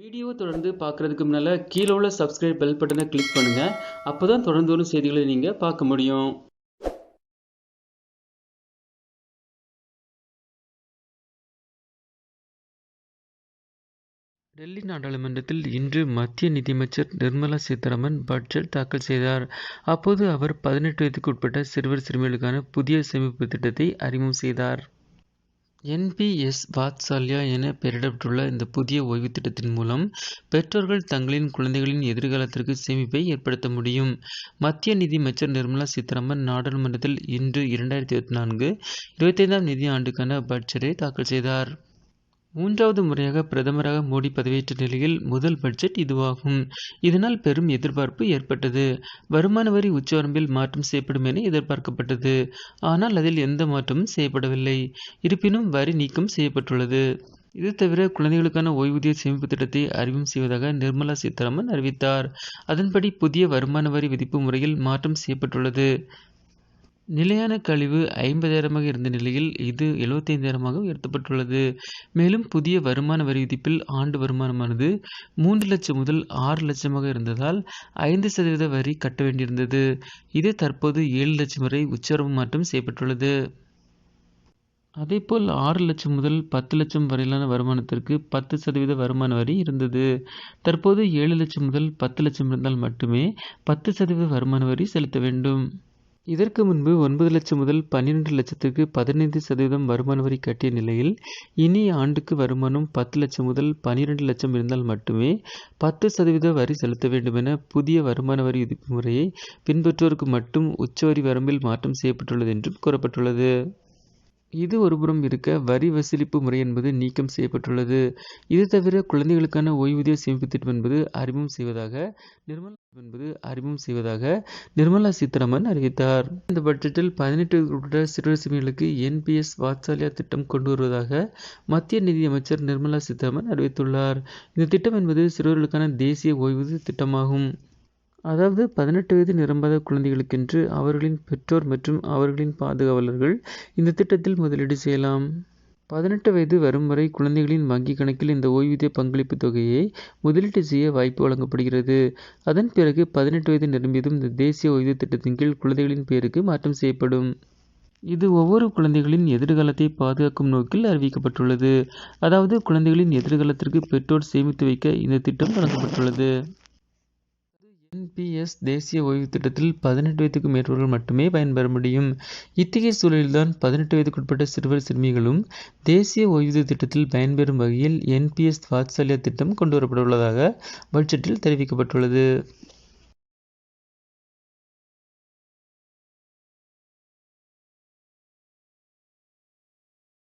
Video தொடர்ந்து பார்க்குறதுக்கு முன்னால் கீழே உள்ள சப்ஸ்கிரைப் பெல் பட்டனை கிளிக் பண்ணுங்கள் அப்போ தான் தொடர்ந்து வரும் செய்திகளை நீங்கள் பார்க்க முடியும். டெல்லி நாடாளுமன்றத்தில் இன்று மத்திய நிதியமைச்சர் நிர்மலா சீதாராமன் பட்ஜெட் தாக்கல் செய்தார். அப்போது அவர் பதினெட்டு வயதுக்கு உட்பட்ட சிறுவர் சிறுமிகளுக்கான புதிய சேமிப்பு திட்டத்தை அறிமுகம் செய்தார். என்பிஎஸ் வாத்சல்யா என பெயரிடப்பட்டுள்ள இந்த புதிய ஓய்வு திட்டத்தின் மூலம் பெற்றோர்கள் தங்களின் குழந்தைகளின் எதிர்காலத்திற்கு சேமிப்பை ஏற்படுத்த முடியும். மத்திய நிதி அமைச்சர் நிர்மலா சீதாராமன் நாடாளுமன்றத்தில் இன்று இரண்டாயிரத்தி இருபத்தி நான்கு இருபத்தைந்தாம் நிதி ஆண்டுக்கான பட்ஜெட்டை தாக்கல் செய்தார். மூன்றாவது முறையாக பிரதமராக மோடி பதவியேற்ற நிலையில் முதல் பட்ஜெட் இதுவாகும். இதனால் பெரும் எதிர்பார்ப்பு ஏற்பட்டது. வருமான வரி உச்சவரம்பில் மாற்றம் செய்யப்படும் என எதிர்பார்க்கப்பட்டது. ஆனால் அதில் எந்த மாற்றமும் செய்யப்படவில்லை. இருப்பினும் வரி நீக்கம் செய்யப்பட்டுள்ளது. இது தவிர குழந்தைகளுக்கான ஓய்வூதிய சேமிப்பு திட்டத்தை அறிமுகம் செய்வதாக நிர்மலா சீதாராமன் அறிவித்தார். அதன்படி புதிய வருமான வரி விதிப்பு முறையில் மாற்றம் செய்யப்பட்டுள்ளது. நிலையான கழிவு ஐம்பதாயிரமாக இருந்த நிலையில் இது எழுபத்தைந்தாயிரமாக உயர்த்தப்பட்டுள்ளது. மேலும் புதிய வருமான வரி விதிப்பில் ஆண்டு வருமானமானது மூன்று லட்சம் முதல் ஆறு லட்சமாக இருந்ததால் ஐந்து சதவீத வரி கட்ட வேண்டியிருந்தது. இது தற்போது ஏழு லட்சம் வரை உச்சரவு மாற்றம் செய்யப்பட்டுள்ளது. அதேபோல் ஆறு லட்சம் முதல் பத்து லட்சம் வரையிலான வருமானத்திற்கு பத்து சதவீத வருமான வரி இருந்தது. தற்போது ஏழு லட்சம் முதல் பத்து லட்சம் இருந்தால் மட்டுமே பத்து சதவீத வருமான வரி செலுத்த வேண்டும். இதற்கு முன்பு ஒன்பது லட்சம் முதல் பன்னிரண்டு லட்சத்துக்கு பதினைந்து சதவீதம் வருமான வரி கட்டிய நிலையில் இனி ஆண்டுக்கு வருமானம் பத்து லட்சம் முதல் பன்னிரண்டு லட்சம் இருந்தால் மட்டுமே பத்து சதவீத வரி செலுத்த வேண்டும் என புதிய வருமான வரி விதிப்பு முறையை பின்பற்றுவோருக்கு மட்டும் உச்சவரி வரம்பில் மாற்றம் செய்யப்பட்டுள்ளது என்றும் கூறப்பட்டுள்ளது. இது ஒருபுறம் இருக்க வரி வசூலிப்பு முறை என்பது நீக்கம் செய்யப்பட்டுள்ளது. இது தவிர குழந்தைகளுக்கான ஓய்வூதிய சேமிப்பு திட்டம் என்பது அறிமுகம் செய்வதாக நிர்மலா என்பது அறிமுகம் செய்வதாக நிர்மலா சீதாராமன் அறிவித்தார். இந்த பட்ஜெட்டில் பதினெட்டு உட்பட சிறுவர் சிறுமிகளுக்கு என்பிஎஸ் வாட்சாலியா திட்டம் கொண்டு வருவதாக மத்திய நிதியமைச்சர் நிர்மலா சீதாராமன் அறிவித்துள்ளார். இந்த திட்டம் என்பது சிறுவர்களுக்கான தேசிய ஓய்வூதிய திட்டமாகும். அதாவது பதினெட்டு வயது நிரம்பாத குழந்தைகளுக்கென்று அவர்களின் பெற்றோர் மற்றும் அவர்களின் பாதுகாவலர்கள் இந்த திட்டத்தில் முதலீடு செய்யலாம். பதினெட்டு வயது வரும் வரை குழந்தைகளின் வங்கிக் கணக்கில் இந்த ஓய்வூதிய பங்களிப்பு தொகையை முதலீட்டு செய்ய வாய்ப்பு வழங்கப்படுகிறது. அதன் பிறகு பதினெட்டு வயது நிரம்பியதும் இந்த தேசிய ஓய்வூதிய திட்டத்தின் கீழ் குழந்தைகளின் பெயருக்கு மாற்றம் செய்யப்படும். இது ஒவ்வொரு குழந்தைகளின் எதிர்காலத்தை பாதுகாக்கும் நோக்கில் அறிவிக்கப்பட்டுள்ளது. அதாவது குழந்தைகளின் எதிர்காலத்திற்கு பெற்றோர் சேமித்து வைக்க இந்த திட்டம் தொடங்கப்பட்டுள்ளது என்பிஎஸ் தேசிய ஓய்வு திட்டத்தில் பதினெட்டு வயதுக்கு மேற்பட்டவர்கள் மட்டுமே பயன்பெற முடியும். இத்தகைய சூழலில்தான் பதினெட்டு வயதுக்குட்பட்ட சிறுவர் சிறுமிகளும் தேசிய ஓய்வூதிய திட்டத்தில் பயன்பெறும் வகையில் என்பிஎஸ் வாத்சல்யா திட்டம் கொண்டுவரப்பட உள்ளதாக பட்ஜெட்டில் தெரிவிக்கப்பட்டுள்ளது.